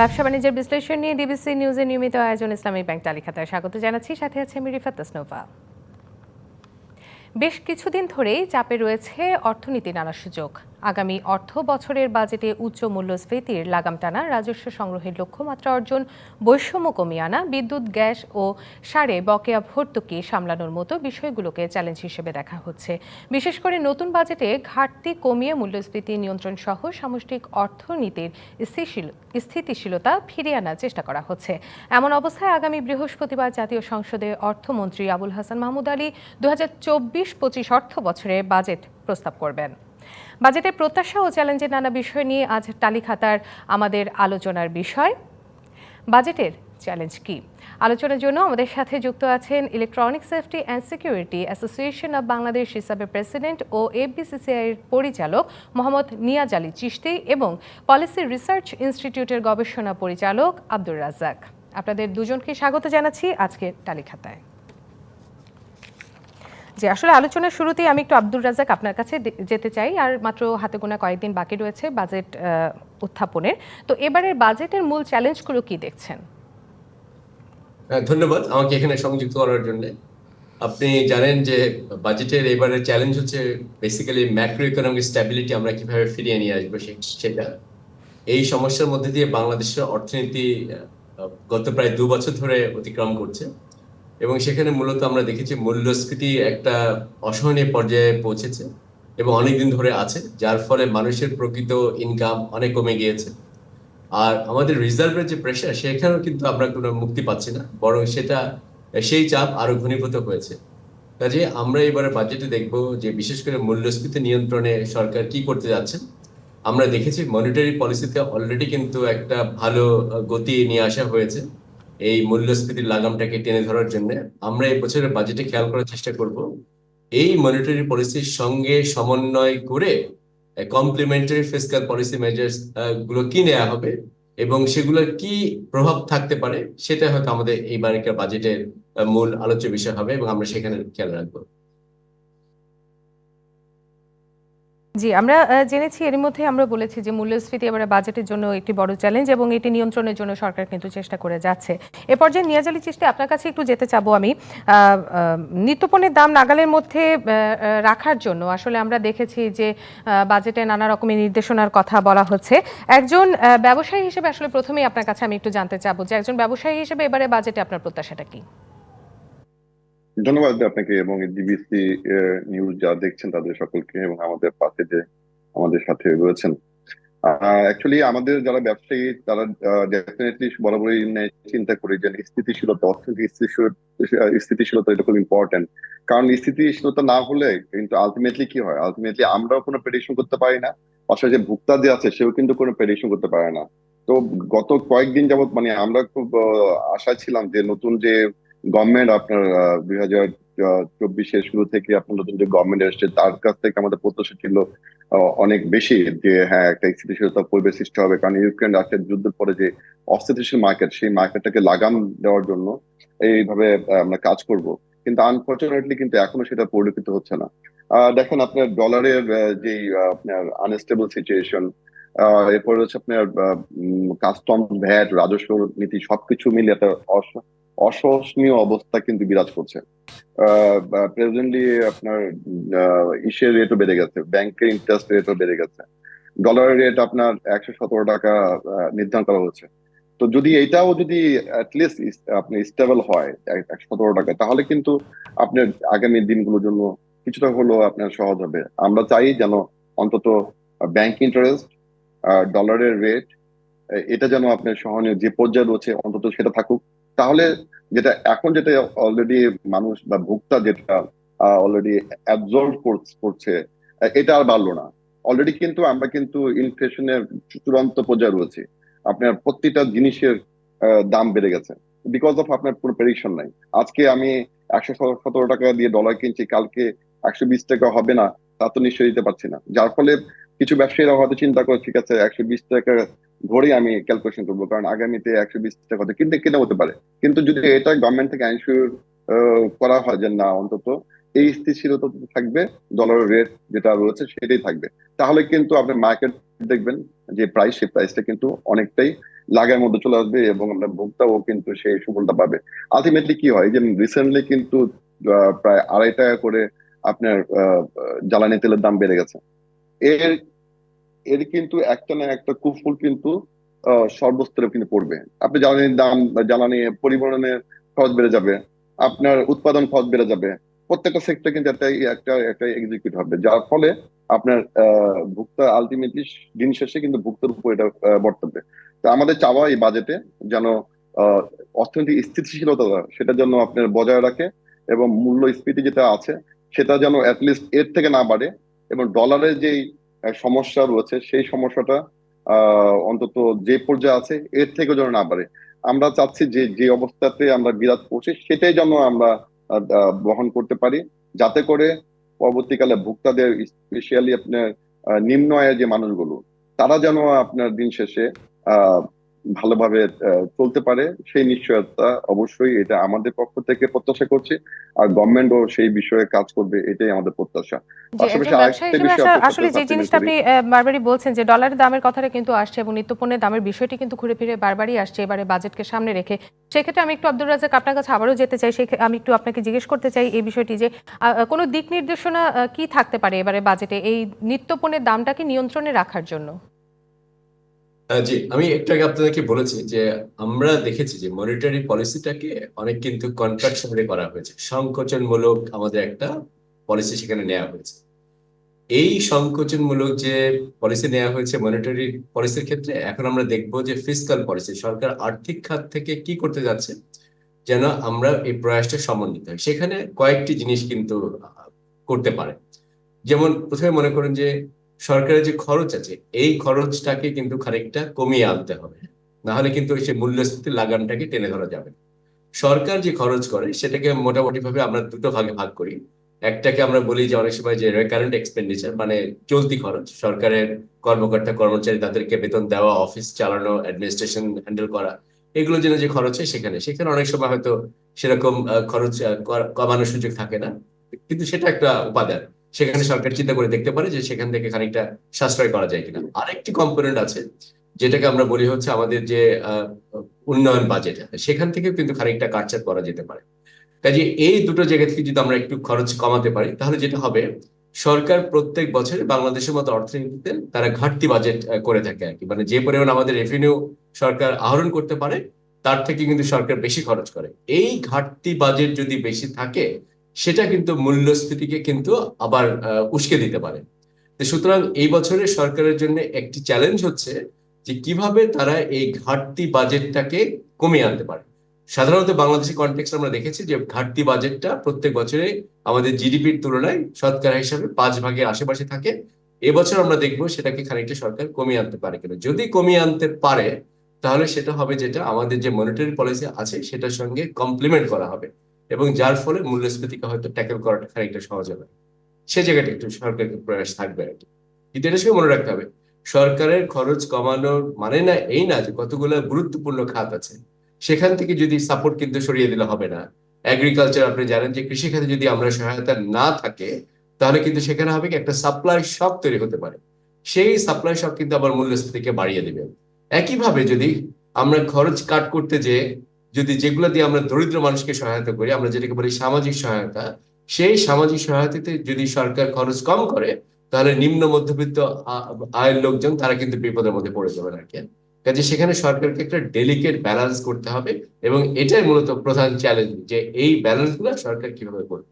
ব্যবসা বাণিজ্যের বিশ্লেষণ নিয়ে ডিবিসি নিউজের নিয়মিত আয়োজন ইসলামী ব্যাংক তালিকাতায় স্বাগত জানাচ্ছি। সাথে আছে আমি রিফাত তাসনোভা বেশ কিছুদিন ধরেই চাপে রয়েছে অর্থনীতি নানা সুযোগ। আগামী অর্থ বছরের বাজেটে উচ্চ মূল্যস্ফীতির লাগাম টানা রাজস্ব সংগ্রহের লক্ষ্যমাত্রা অর্জন, বৈষম্য কমিয়ে আনা, বিদ্যুৎ, গ্যাস ও সারে বকেয়া ভর্তুকি সামলানোর মতো বিষয়গুলোকে চ্যালেঞ্জ হিসেবে দেখা হচ্ছে। বিশেষ করে নতুন বাজেটে ঘাটতি কমিয়ে মূল্যস্ফীতি নিয়ন্ত্রণ সহ সামষ্টিক অর্থনীতির স্থিতিশীলতা ফিরিয়ে আনার চেষ্টা করা হচ্ছে। এমন অবস্থায় আগামী বৃহস্পতিবার জাতীয় সংসদে অর্থমন্ত্রী আবুল হাসান মাহমুদ আলী দু হাজার চব্বিশ পঁচিশ অর্থ বছরে বাজেট প্রস্তাব করবেন। বাজেটের প্রত্যাশা ও চ্যালেঞ্জের নানা বিষয় নিয়ে আজ টালিখাতার আমাদের আলোচনার বিষয়। বাজেটের চ্যালেঞ্জ কি? আলোচনার জন্য আমাদের সাথে যুক্ত আছেন electronic safety and security association of Bangladesh হিসাবে প্রেসিডেন্ট ও এফবিসিসিআই এর পরিচালক মোহাম্মদ নিয়াজ আলী চিশতি এবং পলিসি রিসার্চ ইনস্টিটিউটের গবেষণা পরিচালক আব্দুর রাজ্জাক। আপনাদের দুজনকে স্বাগত জানাচ্ছি আজকের টালিখাতায়। যে আসলে আলোচনার শুরুতেই আমি একটু আব্দুর রাজাক আপনার কাছে যেতে চাই, আর মাত্র হাতে গোনা কয়েকদিন বাকি রয়েছে বাজেট উত্থাপনের। তো এবারের বাজেটের মূল চ্যালেঞ্জগুলো কি দেখছেন? ধন্যবাদ। আমাকে এখানে সংযুক্ত করার জন্য। আপনি জানেন যে বাজেটের এবারের চ্যালেঞ্জ হচ্ছে বেসিক্যালি ম্যাক্রো ইকোনমিক স্ট্যাবিলিটি আমরা কীভাবে ফিরিয়ে নিয়ে আসব সেটা। এই সমস্যার মধ্যে দিয়ে বাংলাদেশের অর্থনীতি গত প্রায় দু বছর ধরে অতিক্রম করছে। এবং সেখানে মূলত আমরা দেখেছি মূল্যস্ফীতি একটা অসহনীয় পর্যায়ে পৌঁছেছে এবং অনেকদিন ধরে আছে, যার ফলে মানুষের প্রকৃত ইনকাম অনেক কমে গিয়েছে। আর আমাদের রিজার্ভের যে প্রেশার সেখানেও কিন্তু আমরা কোনো মুক্তি পাচ্ছি না, বরং সেটা, সেই চাপ আরও ঘনীভূত হয়েছে। কাজে আমরা এবারে বাজেটে দেখব যে বিশেষ করে মূল্যস্ফীতি নিয়ন্ত্রণে সরকার কি করতে যাচ্ছে। আমরা দেখেছি মনিটারি পলিসিতে অলরেডি কিন্তু একটা ভালো গতি নিয়ে আসা হয়েছে। এই মূল্যস্ফীতির লাগামটাকে টেনে ধরার জন্য আমরা এই বছরের বাজেটে খেয়াল করার চেষ্টা করব। এই মনিটারি পলিসির সঙ্গে সমন্বয় করে কমপ্লিমেন্টারি ফিসক্যাল পলিসি মেজার্সগুলো কি নেওয়া হবে এবং সেগুলোর কি প্রভাব থাকতে পারে, সেটা হয়তো আমাদের এই এইবারের বাজেটের মূল আলোচ্য বিষয় হবে এবং আমরা সেখানে খেয়াল রাখব। জি আমরা জেনেছি এর মধ্যে আমরা বলেছি যে মূল্যস্ফীতি এবারে বাজেটের জন্য একটি বড় চ্যালেঞ্জ এবং এটি নিয়ন্ত্রণের জন্য সরকার কিন্তু চেষ্টা করে যাচ্ছে। এ পর্যায়ে নিয়াজালি চেষ্টা আপনার কাছে একটু যেতে চাবো আমি। আহ, দাম নাগালের মধ্যে রাখার জন্য আসলে আমরা দেখেছি যে বাজেটে নানা রকমের নির্দেশনার কথা বলা হচ্ছে। একজন ব্যবসায়ী হিসেবে আসলে প্রথমেই আপনার কাছে আমি একটু জানতে চাবো যে একজন ব্যবসায়ী হিসেবে এবারে বাজেটে আপনার প্রত্যাশাটা কি? ধন্যবাদ আপনাকে এবং ডিবিসি নিউজ যা দেখছেন তাদের সকলকে এবং আমাদের পাশে যে আমাদের সাথে রয়েছেন। অ্যাকচুয়ালি আমাদের যারা ব্যবসায়ী, তারা ডেফিনেটলি বরাবরই চিন্তা করি যে স্থিতিশীলতা, অর্থনৈতিক স্থিতিশীলতা এটা খুব ইম্পর্টেন্ট কারণ স্থিতিশীলতা না হলে কিন্তু আলটিমেটলি কি হয়? আলটিমেটলি আমরাও কোনো প্রেডিকশন করতে পারি না। পাশে যে ভোক্তা যে আছে, সেও কিন্তু কোনো প্রেডিকশন করতে পারে না। তো গত কয়েকদিন যাবত মানে আমরা খুব আশায় ছিলাম যে নতুন যে গভর্নমেন্ট আপনার দুই হাজার চব্বিশের শুরু থেকে আপনার নতুন যে গভর্নমেন্ট এসছে, তার কাছ থেকে আমাদের প্রত্যাশা ছিল অনেক বেশি যে হ্যাঁ একটা স্থিতিশীলতা পরিবেশ সৃষ্টি হবে। কারণ ইউক্রেন রাশিয়ার যুদ্ধের পরে যে অস্থিতিশীল মার্কেট সেই মার্কেটটাকে লাগাম দেওয়ার জন্য এইভাবে আমরা কাজ করব। কিন্তু আনফর্চুনেটলি কিন্তু এখনও সেটা পরিলক্ষিত হচ্ছে না। দেখেন আপনার ডলারের যে আপনার আনস্টেবল সিচুয়েশন এরপরে হচ্ছে আপনার কাস্টম ভ্যাট রাজস্ব নীতি সবকিছু মিলে একটা অসহনীয় অবস্থা কিন্তু বিরাজ করছে। প্রেজেন্টলি আপনার ইসের রেটও বেড়ে গেছে ব্যাংকের ইন্টারেস্ট রেটও বেড়ে গেছে। ডলারের রেট আপনার একশো সতেরো টাকা নির্ধারণ করা হচ্ছে তো যদি এটাও যদি অ্যাটলিস্ট আপনি স্টেবল হয় একশো সতেরো টাকা তাহলে কিন্তু আপনার আগামী দিনগুলোর জন্য কিছুটা হলেও আপনার সহজ হবে। আমরা চাই যেন অন্তত ব্যাংক ইন্টারেস্ট ডলারের রেট এটা যেন আপনার সহনীয় যে পর্যায়ে রয়েছে, অন্তত সেটা থাকুক। তাহলে যেটা এখন যেটা অলরেডি মানুষ বা ভোক্তা যেটা অলরেডি অ্যাবজর্ভ করছে এটা আর বাড়লো না। অলরেডি কিন্তু আমরা কিন্তু ইনফ্লেশনের চূড়ান্ত পর্যায়ে রয়েছে। আপনার প্রতিটা জিনিসের দাম বেড়ে গেছে। বিকজ অফ আপনার কোনো প্রেডিকশন নাই। আজকে আমি একশো সতেরো টাকা দিয়ে ডলার কিনছি, কালকে একশো বিশ টাকা হবে না, তা তো নিশ্চয়ই দিতে পারছি না। যার ফলে কিছু ব্যবসায়ীরা হয়তো চিন্তা করে, ঠিক আছে একশো বিশ টাকা ধরে আমি ক্যালকুলেশন করব, কারণ আগামীতে একশো বিশ টাকা হতে কিনতে কিনে হতে পারে। কিন্তু যদি এটা গভর্নমেন্ট থেকে আইনশিওর করা হয় যে না, অন্তত এই স্থিতিশীলতা থাকবে ডলারের রেট যেটা রয়েছে সেটাই থাকবে। তাহলে কিন্তু আপনি মার্কেট দেখবেন যে প্রাইস সেই প্রাইসটা কিন্তু অনেকটাই লাগার মধ্যে চলে আসবে এবং আমরা ভোক্তাও কিন্তু সেই সুফলটা পাবে। আলটিমেটলি কি হয়, যে রিসেন্টলি কিন্তু প্রায় আড়াই টাকা করে আপনার জ্বালানি তেলের দাম বেড়ে গেছে। এর এর কিন্তু একটা না একটা কুফল কিন্তু সর্বস্তরে কিন্তু পড়বে। আপনি জ্বালানির দাম, জ্বালানি পরিবহনের খরচ বেড়ে যাবে, আপনার উৎপাদন খরচ বেড়ে যাবে, প্রত্যেকটা সেক্টর কিন্তু একটা একটা একটা এক্সিকিউট হবে। যার ফলে আপনার ভোক্তা আলটিমেটলি দিন শেষে কিন্তু ভোক্তার উপর এটা বর্তাবে। তো আমাদের চাওয়া এই বাজেটে যেন অর্থনৈতিক স্থিতিশীলতা, সেটা যেন আপনার বজায় রাখে এবং মূল্য স্ফীতি যেটা আছে, সেটা যেন অ্যাটলিস্ট এর থেকে না বাড়ে এবং ডলারের যেই সমস্যা রয়েছে, সেই সমস্যাটা অন্তত যে পর্যায়ে আছে, এর থেকে যেন না বাড়ে। আমরা চাচ্ছি যে যে অবস্থাতে আমরা বিরাট করছি সেটাই যেন আমরা বহন করতে পারি। যাতে করে পরবর্তীকালে ভোক্তাদের স্পেশালি আপনার নিম্ন আয়ের যে মানুষগুলো, তারা যেন আপনার দিন শেষে ভালোভাবে চলতে পারে সেই নিশ্চয়তা অবশ্যই এটা আমাদের পক্ষ থেকে প্রত্যাশা করছি আর গভর্নমেন্টও সেই বিষয়ে কাজ করবে এটাই আমাদের প্রত্যাশা। আসলে যে জিনিসটা আপনি বারবারই বলছেন যে ডলারের দামের কথাটা কিন্তু আসছে এবং নিত্যপণ্যের দামের বিষয়টি কিন্তু ঘুরে ফিরে বারবারই আসছে এবারে বাজেটকে সামনে রেখে। সেক্ষেত্রে আমি একটু আব্দুর রাজাক আপনার কাছে আবারও যেতে চাই সেই আমি একটু আপনাকে জিজ্ঞেস করতে চাই এই বিষয়টি যে কোনো দিক নির্দেশনা কি থাকতে পারে এবারে বাজেটে এই নিত্যপণ্যের দামটাকে নিয়ন্ত্রণে রাখার জন্য? জি, আমি একটু আগে আপনাদেরকে বলেছি যে আমরা দেখেছি যে মনিটারি পলিসিটাকে অনেক কিন্তু কন্ট্রাকশনালি করা হয়েছে। সংকোচনমূলক আমাদের একটা পলিসি সেখানে নেওয়া হয়েছে। এই সংকোচনমূলক যে পলিসি নেওয়া হয়েছে মনিটারি পলিসির ক্ষেত্রে, এখন আমরা দেখব যে ফিসকাল পলিসি সরকার আর্থিক খাত থেকে কি করতে যাচ্ছে যেন আমরা এই প্রয়াসটা সমন্বিত হয়। সেখানে কয়েকটি জিনিস কিন্তু করতে পারে। যেমন প্রথমে মনে করেন যে সরকারের যে খরচ আছে, এই খরচটাকে কিন্তু খানিকটা কমিয়ে আনতে হবে। না হলে কিন্তু সে মূল্যস্ফীতির লাগানটাকে টেনে ধরা যাবে সরকার যে খরচ করে, সেটাকে মোটামুটি ভাবে আমরা দুটো ভাগে ভাগ করি। একটাকে আমরা বলি যে অনেক সময় যে রেকারেন্ট এক্সপেন্ডিচার মানে চলতি খরচ। সরকারের কর্মকর্তা, কর্মচারী তাদেরকে বেতন দেওয়া অফিস চালানো অ্যাডমিনিস্ট্রেশন হ্যান্ডেল করা, এগুলোর জন্য যে খরচ হয় সেখানে। সেখানে অনেক সময় হয়তো সেরকম খরচ কমানোর সুযোগ থাকে না। কিন্তু সেটা একটা উপাদান। সেখানে সরকার চিন্তা করে দেখতে পারে যে সেখান থেকে খানিকটা সাশ্রয় করা যায় কিনা। আরেকটি কম্পোনেন্ট আছে, যেটাকে আমরা বলি হচ্ছে আমাদের যে উন্নয়ন বাজেট সেখান থেকে কিন্তু খানিকটা কাটছাট করা যেতে পারে। কাজে এই দুটো জায়গা থেকে যদি আমরা একটু খরচ কমাতে পারি, তাহলে যেটা হবে, সরকার প্রত্যেক বছরে বাংলাদেশের মতো অর্থনীতিতে তারা ঘাটতি বাজেট করে থাকে আর কি। মানে যে পরিমাণ আমাদের রেভিনিউ সরকার আহরণ করতে পারে, তার থেকে কিন্তু সরকার বেশি খরচ করে। এই ঘাটতি বাজেট যদি বেশি থাকে সেটা কিন্তু মূল্যস্ফীতিকে কিন্তু আবার উস্কে দিতে পারে। সুতরাং এই বছরে সরকারের জন্য একটি চ্যালেঞ্জ হচ্ছে যে কীভাবে তারা এই ঘাটতি বাজেটটাকে কমিয়ে আনতে পারে। সাধারণত বাংলাদেশের কনটেক্সট আমরা দেখেছি যে ঘাটতি বাজেটটা প্রত্যেক বছরে আমাদের জিডিপির তুলনায় শতকরা হিসাবে পাঁচ ভাগের আশেপাশে থাকে। এবছর আমরা দেখব সেটাকে খানিকটা সরকার কমিয়ে আনতে পারে কিনা। যদি কমিয়ে আনতে পারে, তাহলে সেটা হবে যেটা আমাদের যে মনিটারি পলিসি আছে, সেটার সঙ্গে কমপ্লিমেন্ট করা হবে। এবং যার ফলে মূল্যস্ফীতিকে হয়তো ট্যাকেল করাটা খানিকটা সহজ হবে। সে জায়গাটা একটু সরকারের প্রয়াস থাকবে আর কি। কিন্তু এটা সঙ্গে মনে রাখতে হবে, সরকারের খরচ কমানোর মানে না এই না যে কতগুলো গুরুত্বপূর্ণ খাত আছে। সেখান থেকে যদি সাপোর্ট কিন্তু সরিয়ে দিলে হবে না। এগ্রিকালচার আপনি জানেন যে কৃষি খাতে যদি আমরা সহায়তা না থাকে, তাহলে কিন্তু সেখানে হবে কি একটা সাপ্লাই শক তৈরি হতে পারে। সেই সাপ্লাই শক কিন্তু আবার মূল্যস্ফীতিকে বাড়িয়ে দেবে। একইভাবে যদি আমরা খরচ কাট করতে যে যদি যেগুলো দিয়ে আমরা দরিদ্র মানুষকে সহায়তা করি, আমরা যেটাকে বলি সামাজিক সহায়তা, সেই সামাজিক সহায়তাতে যদি সরকার খরচ কম করে, তাহলে নিম্ন মধ্যবিত্ত আয়ের লোকজন, তারা কিন্তু বিপদের মধ্যে পড়ে যাবেন আর কি। কাজে সেখানে সরকারকে একটা ডেলিকেট ব্যালেন্স করতে হবে এবং এটাই মূলত প্রধান চ্যালেঞ্জ যে এই ব্যালেন্সগুলো সরকার কীভাবে করবে।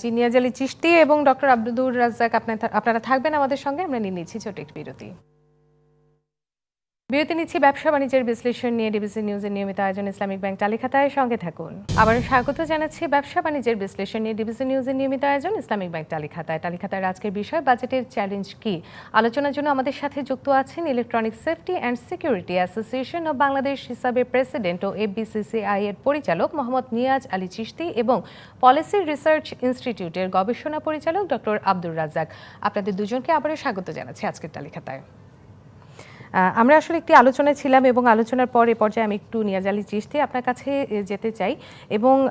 জি, নিয়াজ আলী চিশতি এবং ডক্টর আব্দুর রাজ্জাক আপনারা থাকবেন আমাদের সঙ্গে, আমরা নিয়ে নিচ্ছি ছোট একটি বিরতি। বিরতি নিচ্ছি ব্যবসা বাণিজ্যের বিশ্লেষণ নিয়ে ডিবিসি নিউজের নিয়মিত আয়োজন ইসলামিক ব্যাংক তালিখাতায় সঙ্গে থাকুন। আবার স্বাগত জানাচ্ছি ব্যবসা বাণিজ্যের বিশ্লেষণ নিয়ে ডিবিসি নিউজের নিয়মিত আয়োজন ইসলামিক ব্যাংক তালিখাতায় তালিখাতার আজকের বিষয় বাজেটের চ্যালেঞ্জ কি? আলোচনার জন্য আমাদের সাথে যুক্ত আছেন electronic safety and security association of Bangladesh হিসাবে প্রেসিডেন্ট ও এফবিসিসিআই এর পরিচালক মোহাম্মদ নিয়াজ আলী চিশতি এবং পলিসি রিসার্চ ইনস্টিটিউটের গবেষণা পরিচালক ডক্টর আব্দুর রাজ্জাক। আপনাদের দুজনকে আবারও স্বাগত জানাচ্ছি আজকের তালিখাতায় আহ, আমরা আসলে একটি আলোচনায় ছিলাম এবং আলোচনার পর এ পর্যায়ে আমি একটু নিয়াজ আলী চিশতি আপনার কাছে যেতে চাই এবং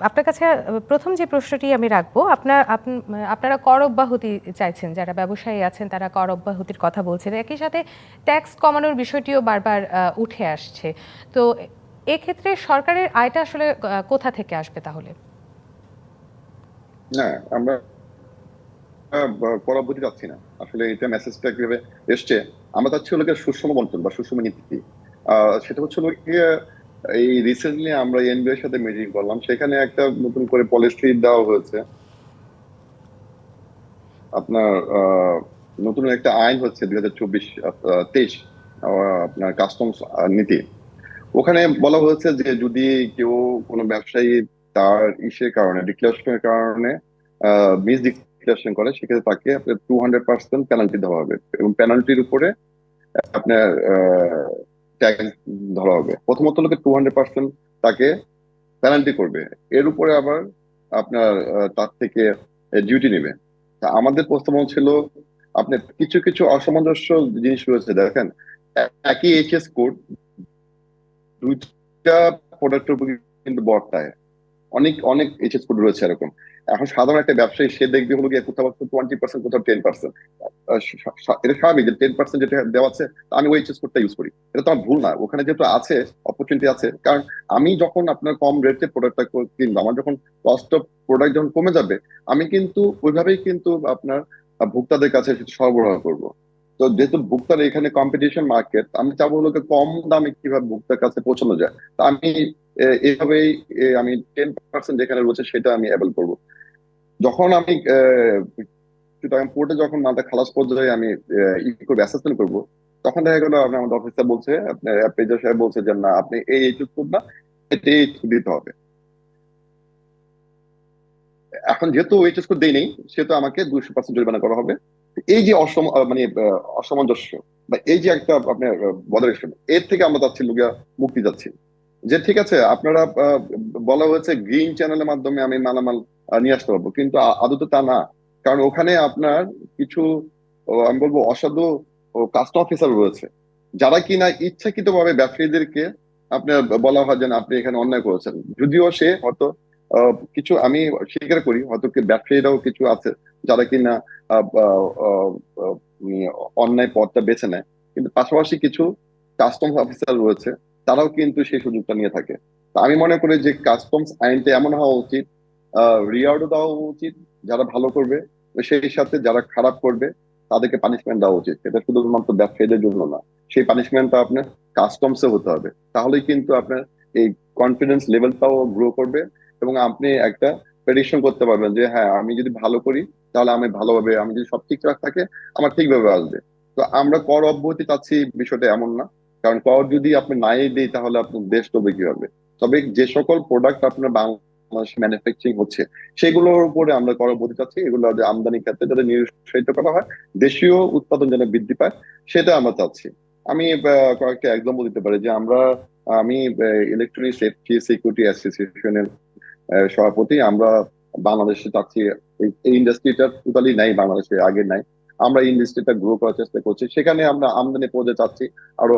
আপনার কাছে প্রথম যে প্রশ্নটি আমি রাখব, আপনার, আপ- আপনারা কর অব্যাহতি চাইছেন, যারা ব্যবসায়ী আছেন তারা কর অব্যাহতির কথা বলছেন। একই সাথে ট্যাক্স কমানোর বিষয়টিও বারবার উঠে আসছে। তো এক্ষেত্রে সরকারের আয়টা আসলে কোথা থেকে আসবে তাহলে? না, আমরা যাচ্ছি না। আসলে এটা মেসেজটা কীভাবে এসছে আমরা চাচ্ছি হলো সুষম বন্টন বা সুষম নীতি। সেটা হচ্ছে গিয়ে এই রিসেন্টলি আমরা এনবিআই এর সাথে মিটিং করলাম, সেখানে একটা নতুন করে পলিসি দেওয়া হয়েছে। আপনার নতুন একটা আইন হচ্ছে দুই হাজার চব্বিশ তেইশ আপনার কাস্টমস নীতি। ওখানে বলা হয়েছে যে যদি কেউ কোনো ব্যবসায়ী তার ইসের কারণে ডিক্লারেশনের কারণে মিস ডিক্লারেশন করে, সেক্ষেত্রে তাকে আপনার টু হান্ড্রেড পার্সেন্ট পেনাল্টি দেওয়া হবে এবং পেনাল্টির উপরে আপনার ট্যাক্স ধরা হবে। প্রথমত লোকে টু হান্ড্রেড পার্সেন্ট তাকে পেনাল্টি করবে। এর উপরে আবার আপনার তার থেকে ডিউটি নেবে। তা আমাদের প্রস্তাবনা ছিল আপনি কিছু কিছু অসামঞ্জস্য জিনিস রয়েছে। দেখেন, একই এইচএস কোড দুইটা প্রোডাক্টের উপর কিন্তু বর্তায়। অনেক অনেক এইচএস কোড রয়েছে এরকম। এখন সাধারণ একটা ব্যবসায়ী, সে দেখবে হলো গিয়ে কোথাও টোয়েন্টি পার্সেন্ট কোথাও টেন পার্সেন্ট এটা স্বাভাবিক যে টেন পার্সেন্ট যেটা দেওয়া আছে আমি ওই এইচএস কোডটা ইউজ করি। এটা তো আমার ভুল না। ওখানে যেহেতু আছে অপরচুনিটি আছে, কারণ আমি যখন আপনার কম রেটে প্রোডাক্টটা কিনবো, আমার যখন কস্ট অফ প্রোডাক্ট যখন কমে যাবে, আমি কিন্তু ওইভাবেই কিন্তু আপনার ভোক্তাদের কাছে সরবরাহ করব। তো যেহেতু ভোক্তার এখানে কম্পিটিশন মার্কেট আমি চাবো হলো কম দামে কীভাবে ভোক্তার কাছে পৌঁছানো যায়। তা আমি এভাবেই আমি টেন পার্সেন্ট যেখানে রয়েছে, সেটা আমি অ্যাভেল করব। যখন আমি কোর্টে যখন মাথা খালাস পর্যায়ে আমি ই করব অ্যাসেসমেন্ট করব, তখন দেখা আপনি আমাদের অফিসার বলছে পেজার সাহেব বলছে যে, না, আপনি এই এই চুক্তি না এটাই দিতে হবে। এখন যেহেতু এইচএস কোড দেই নেই সেহেতু আমাকে দুশো পার্সেন্ট জরিমানা করা হবে। এই যে অসম মানে অসামঞ্জস্য, বা এই যে একটা আপনার বদারেশন এর থেকে আমরা যাচ্ছি লোকিয়া মুক্তি যাচ্ছি যে ঠিক আছে, আপনারা বলা হয়েছে গ্রিন চ্যানেলের মাধ্যমে আমি মালামাল নিয়ে আসতে পারব। কিন্তু আদতে তা না। কারণ ওখানে আপনার কিছু আমি বলব অসাধু কাস্টম অফিসার রয়েছে। যারা কিনা ইচ্ছাকৃত ভাবে ব্যবসায়ীদেরকে আপনার বলা হয় যে না, আপনি এখানে অন্যায় করেছেন। যদিও সে হয়তো কিছু আমি স্বীকার করি হয়তো ব্যবসায়ীরাও কিছু আছে যারা কিনা অন্যায় পথটা বেছে নেয়। কিন্তু পাশাপাশি কিছু কাস্টমস অফিসার রয়েছে তারাও কিন্তু সেই সুযোগটা নিয়ে থাকে। আমি মনে করি যে কাস্টমস আইনটা এমন হওয়া উচিত রিওয়ার্ডও দেওয়া উচিত, যারা ভালো করবে সেই সাথে যারা খারাপ করবে, তাদেরকে পানিশমেন্ট দেওয়া উচিত। এটা শুধুমাত্র ব্যবসায়ীদের জন্য না, সেই পানিশমেন্টটা আপনার কাস্টমসে হতে হবে। তাহলেই কিন্তু আপনার এই কনফিডেন্স লেভেলটাও গ্রো করবে এবং আপনি একটা প্রেডিকশন করতে পারবেন যে হ্যাঁ আমি যদি ভালো করি, তাহলে আমি ভালোভাবে, আমি যদি সব ঠিকঠাক থাকে, আমার ঠিকভাবে আসবে। তো আমরা কর অব্যাহতি চাচ্ছি বিষয়টা এমন না। কারণ কর যদি আপনি নাই দিই, তাহলে আপনার দেশ তবে কি হবে তবে যে সকল প্রোডাক্ট আপনার বাংলাদেশে ম্যানুফ্যাকচারিং হচ্ছে। সেগুলোর উপরে আমরা কর অব্যাহতি চাচ্ছি এগুলো আমদানি ক্ষেত্রে যাতে নিরুৎসাহিত করা হয়, দেশীয় উৎপাদন যেন বৃদ্ধি পায়, সেটা আমরা চাচ্ছি। আমি কয়েকটা এক্সাম্পল দিতে পারি যে আমরা, আমি ইলেকট্রনিক সেফটি সিকিউরিটি অ্যাসোসিয়েশনের সভাপতি। আমরা বাংলাদেশে চাচ্ছি, এই ইন্ডাস্ট্রিটা টোটালি নাই, বাংলাদেশে আগে নাই। আমরা ইন্ডাস্ট্রিটা গ্রো করার চেষ্টা করছি। সেখানে আমরা আমদানি পর্যায়ে চাচ্ছি আরও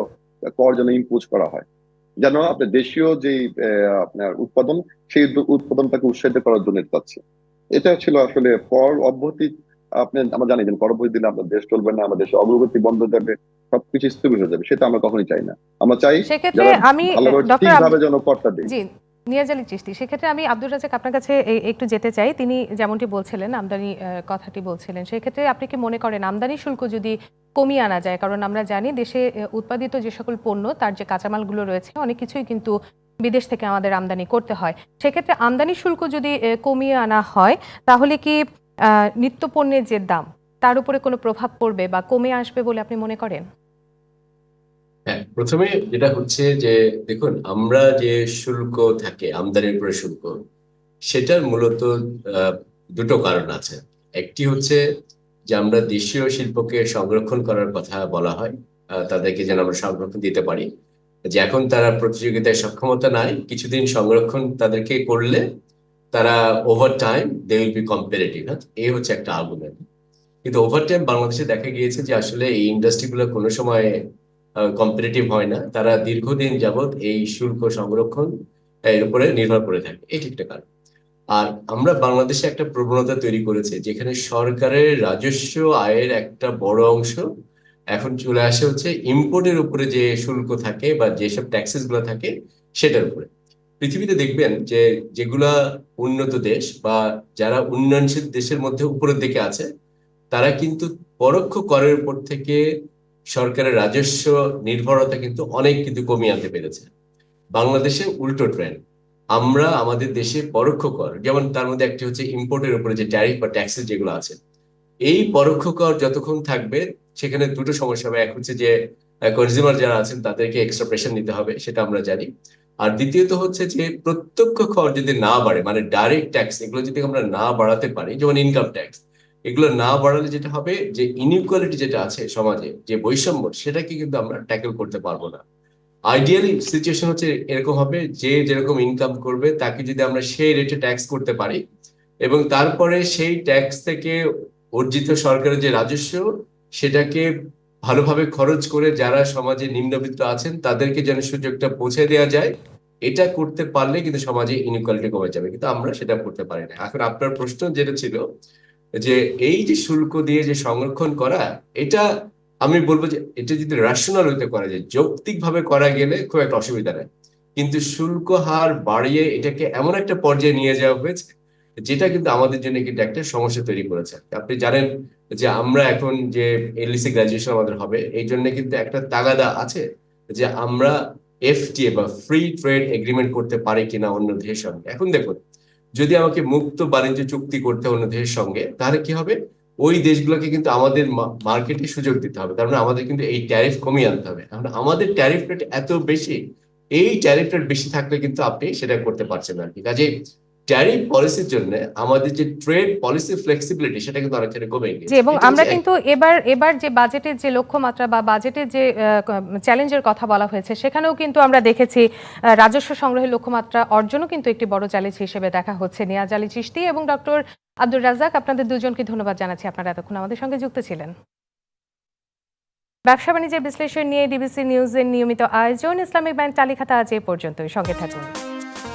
কর যেন ইম্পোজ করা হয়। যেন আপনার দেশীয় যে আপনার উৎপাদন সেই উৎপাদনটাকে উৎসাহিত করার জন্য চাচ্ছি এটা ছিল আসলে কর অব্যাহতি। আপনি আমরা জানি যে কর অব্যাহতি দিলে আমাদের দেশ চলবে না আমাদের দেশের অগ্রগতি বন্ধ যাবে সবকিছু স্থবির হয়ে যাবে সেটা আমরা কখনোই চাই না। আমরা চাই সেক্ষেত্রে আমি ঠিকভাবে যেন করটা দিই জি নিয়াজ আলী সেক্ষেত্রে আমি আব্দুর রাজাক আপনার কাছে একটু যেতে চাই। তিনি যেমনটি বলছিলেন আমদানি কথাটি বলছিলেন সেক্ষেত্রে আপনি কি মনে করেন আমদানি শুল্ক যদি কমিয়ে আনা যায়। কারণ আমরা জানি দেশে উৎপাদিত যে সকল পণ্য, তার যে কাঁচামালগুলো রয়েছে অনেক কিছুই কিন্তু বিদেশ থেকে আমাদের আমদানি করতে হয়। সেক্ষেত্রে আমদানি শুল্ক যদি কমিয়ে আনা হয়, তাহলে কি নিত্য পণ্যের যে দাম, তার উপরে কোনো প্রভাব পড়বে বা কমে আসবে বলে আপনি মনে করেন? হ্যাঁ প্রথমে যেটা হচ্ছে যে, দেখুন, আমরা যে শুল্ক থাকে, আমদানির উপরে শুল্ক, সেটার মূলত দুটো কারণ আছে। একটি হচ্ছে যে আমরা দেশীয় শিল্পকে সংরক্ষণ করার কথা বলা হয় তাদেরকে যেন আমরা সংরক্ষণ দিতে পারি। যে এখন তারা প্রতিযোগিতায় সক্ষমতা নাই, কিছুদিন সংরক্ষণ তাদেরকে করলে তারা over time they will be comparative এই হচ্ছে একটা আর্গুমেন্ট কিন্তু ওভার টাইম বাংলাদেশে দেখা গিয়েছে যে আসলে এই ইন্ডাস্ট্রিগুলো কোনো সময় কম্পিটিটিভ হয় না। তারা দীর্ঘদিন যাবৎ এই শুল্ক সংরক্ষণ, এর উপরে নির্ভর করে থাকে। এই একটা কারণ। আর আমরা বাংলাদেশে একটা প্রবণতা তৈরি করেছি, যেখানে সরকারের রাজস্ব আয়ের একটা বড় অংশ এখন চলে আসে হচ্ছে ইম্পোর্টের উপরে যে শুল্ক থাকে বা যেসব ট্যাক্সেসগুলো থাকে সেটার উপরে। পৃথিবীতে দেখবেন যে যেগুলা উন্নত দেশ বা যারা উন্নয়নশীল দেশের মধ্যে উপরের দিকে আছে, তারা কিন্তু পরোক্ষ করের উপর থেকে সরকারের রাজস্ব নির্ভরতা কিন্তু অনেক কিন্তু কমিয়ে আনতে পেরেছে। বাংলাদেশে উল্টো ট্রেন্ড আমরা আমাদের দেশে পরোক্ষ কর, যেমন তার মধ্যে একটি হচ্ছে ইম্পোর্টের উপরে যে ট্যারিফ বা ট্যাক্সেস যেগুলো আছে, এই পরোক্ষ কর যতক্ষণ থাকবে, সেখানে দুটো সমস্যা হবে। এক হচ্ছে যে কনজিউমার যারা আছেন, তাদেরকে এক্সট্রা প্রেশার নিতে হবে, সেটা আমরা জানি। আর দ্বিতীয়ত হচ্ছে যে, প্রত্যক্ষ কর যদি না বাড়ে মানে ডাইরেক্ট ট্যাক্স এগুলো যদি আমরা না বাড়াতে পারি, যেমন ইনকাম ট্যাক্স এগুলো না বাড়ালে যেটা হবে যে ইনইকুয়ালিটি যেটা আছে সমাজে, যে বৈষম্য, সেটাকে কিন্তু আমরা ট্যাকেল করতে পারব না। আইডিয়ালি সিচুয়েশন হচ্ছে এরকম হবে, যে যেরকম ইনকাম করবে, তাকে যদি আমরা সেই রেটে ট্যাক্স করতে পারি এবং তারপরে সেই ট্যাক্স থেকে অর্জিত সরকারের যে রাজস্ব, সেটাকে ভালোভাবে খরচ করে যারা সমাজে নিম্নবিত্ত আছেন, তাদেরকে যেন সুযোগটা পৌঁছে দেওয়া যায়। এটা করতে পারলে কিন্তু সমাজে ইনইকুয়ালিটি কমে যাবে, কিন্তু আমরা সেটা করতে পারি না। এখন আপনার প্রশ্ন যেটা ছিল, যে এই যে শুল্ক দিয়ে যে সংরক্ষণ করা, এটা আমি বলব যে এটা যদি রেশনাল হইতে করা যায় যৌক্তিক ভাবে করা গেলে খুব একটা অসুবিধা নেই। কিন্তু শুল্ক হার বাড়িয়ে এটাকে এমন একটা পর্যায়ে নিয়ে যাওয়া হয়েছে, যেটা কিন্তু আমাদের জন্য কিন্তু একটা সমস্যা তৈরি করেছে। আপনি জানেন যে আমরা এখন যে এলইসি গ্রাজুয়েশন আমাদের হবে, এই জন্য কিন্তু একটা তাগাদা আছে যে আমরা এফটিএ বা ফ্রি ট্রেড এগ্রিমেন্ট করতে পারি কিনা অন্য দেশের সঙ্গে। এখন দেখুন, যদি আমাকে মুক্ত বাণিজ্য চুক্তি করতে অন্য দেশের সঙ্গে, তাহলে কি হবে? ওই দেশগুলোকে কিন্তু আমাদের মার্কেটে সুযোগ দিতে হবে। তার মানে আমাদের কিন্তু এই ট্যারিফ কমিয়ে আনতে হবে। কারণ আমাদের ট্যারিফ রেট এত বেশি, এই ট্যারিফ রেট বেশি থাকলে কিন্তু আপনি সেটা করতে পারছেন আর কি কাজে ট্যারিফ পলিসির জন্য আমাদের যে ট্রেড পলিসি ফ্লেক্সিবিলিটি সেটা কিন্তু অনেকখানি কমে গেছে এবং আমরা কিন্তু এবার এবার যে বাজেটের যে লক্ষ্যমাত্রা বা বাজেটের যে চ্যালেঞ্জের কথা বলা হয়েছে সেখানেও কিন্তু আমরা দেখেছি রাজস্ব সংগ্রহের লক্ষ্যমাত্রা অর্জনও কিন্তু একটি বড় চ্যালেঞ্জ হিসেবে দেখা হচ্ছে। নিয়াজ আলী চিশতি এবং ডক্টর আব্দুর রাজ্জাক আপনাদের দুজনকে ধন্যবাদ জানাচ্ছি। আপনারা এতক্ষণ আমাদের সঙ্গে যুক্ত ছিলেন। ব্যবসা বাণিজ্যের বিশ্লেষণ নিয়ে ডিবিসি নিউজের নিয়মিত আয়োজন ইসলামিক ব্যাংক তালিকাটা আজ এ পর্যন্তই। সঙ্গে থাকুন।